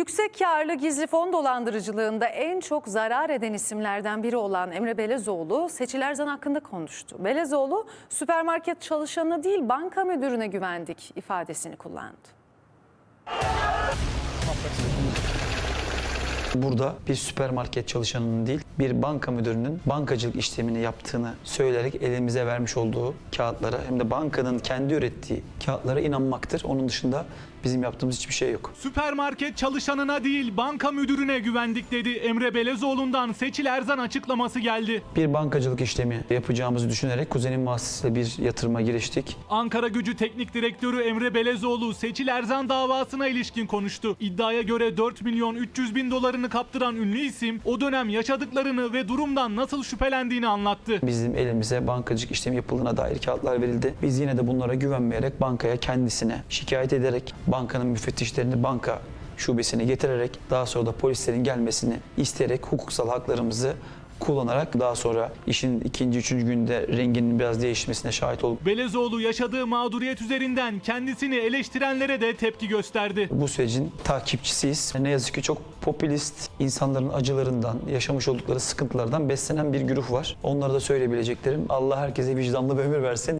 Yüksek karlı gizli fon dolandırıcılığında en çok zarar eden isimlerden biri olan Emre Belezoğlu Seçil Erzan hakkında konuştu. Belezoğlu süpermarket çalışanı değil banka müdürüne güvendik ifadesini kullandı. Burada bir süpermarket çalışanının değil, bir banka müdürünün bankacılık işlemini yaptığını söyleyerek elimize vermiş olduğu kağıtlara hem de bankanın kendi ürettiği kağıtlara inanmaktır. Onun dışında bizim yaptığımız hiçbir şey yok. Süpermarket çalışanına değil banka müdürüne güvendik dedi. Emre Belezoğlu'ndan Seçil Erzan açıklaması geldi. Bir bankacılık işlemi yapacağımızı düşünerek kuzenim vasıtasıyla bir yatırıma giriştik. Ankara Gücü Teknik Direktörü Emre Belezoğlu Seçil Erzan davasına ilişkin konuştu. İddiaya göre 4 milyon 300 bin dolarını kaptıran ünlü isim o dönem yaşadıklarını ve durumdan nasıl şüphelendiğini anlattı. Bizim elimize bankacılık işlemi yapıldığına dair kağıtlar verildi. Biz yine de bunlara güvenmeyerek bankaya kendisine şikayet ederek bankanın müfettişlerini banka şubesine getirerek daha sonra da polislerin gelmesini isteyerek hukuksal haklarımızı kullanarak daha sonra işin ikinci, üçüncü günde renginin biraz değişmesine şahit olup Belezoğlu yaşadığı mağduriyet üzerinden kendisini eleştirenlere de tepki gösterdi. bu sürecin takipçisiyiz. Ne yazık ki çok popülist, insanların acılarından, yaşamış oldukları sıkıntılardan beslenen bir güruh var. Onlara da söyleyebileceklerim Allah herkese vicdanlı bir ömür versin.